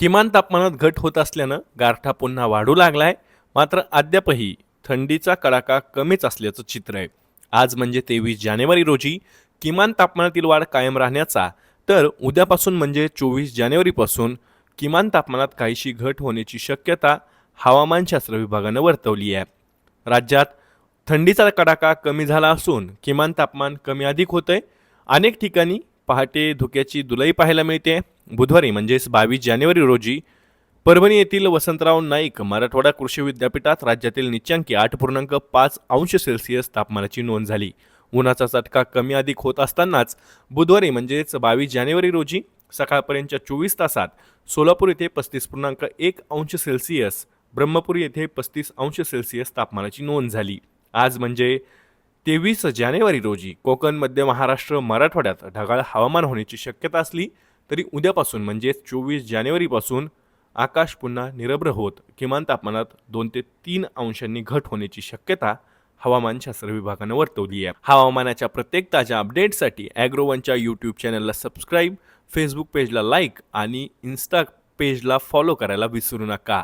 किमान तापमानात घट होत असल्यानं गारठा पुन्हा वाढू लागलाय. मात्र अद्यापही थंडीचा कडाका कमीच असल्याचं चित्र आहे. आज म्हणजे तेवीस जानेवारी रोजी किमान तापमानातील वाढ कायम राहण्याचा तर उद्यापासून म्हणजे चोवीस जानेवारीपासून किमान तापमानात काहीशी घट होण्याची शक्यता हवामानशास्त्र विभागानं वर्तवली आहे. राज्यात थंडीचा कडाका कमी झाला असून किमान तापमान कमी अधिक होतंय. अनेक ठिकाणी पहाटे धुक्याची दुलई पाहायला मिळते. बुधवारी म्हणजेच बावीस जानेवारी रोजी परभणी येथील वसंतराव नाईक मराठवाडा कृषी विद्यापीठात राज्यातील निच्चांकी आठ पूर्णांक पाच अंश सेल्सिअस तापमानाची नोंद झाली. उन्हाचा चटका कमी अधिक होत असतानाच बुधवारी म्हणजेच बावीस जानेवारी रोजी सकाळपर्यंतच्या चोवीस तासात सोलापूर येथे पस्तीस पूर्णांक एक अंश सेल्सिअस ब्रह्मपूर येथे पस्तीस अंश सेल्सिअस तापमानाची नोंद झाली. आज म्हणजे तेवीस जानेवारी रोजी कोकण मध्य महाराष्ट्र मराठवाड्यात ढगाळ हवामान होण्याची शक्यता असली तरी उद्यापासून म्हणजेच चोवीस जानेवारीपासून आकाश पुन्हा निरभ्र होत. किमान तापमानात दोन ते तीन अंशांनी घट होण्याची शक्यता हवामानशास्त्र विभागानं वर्तवली आहे. हवामानाच्या प्रत्येक ताज्या अपडेटसाठी ॲग्रोवनच्या यूट्यूब चॅनलला सबस्क्राईब फेसबुक पेजला लाईक आणि इन्स्टा पेजला फॉलो करायला विसरू नका.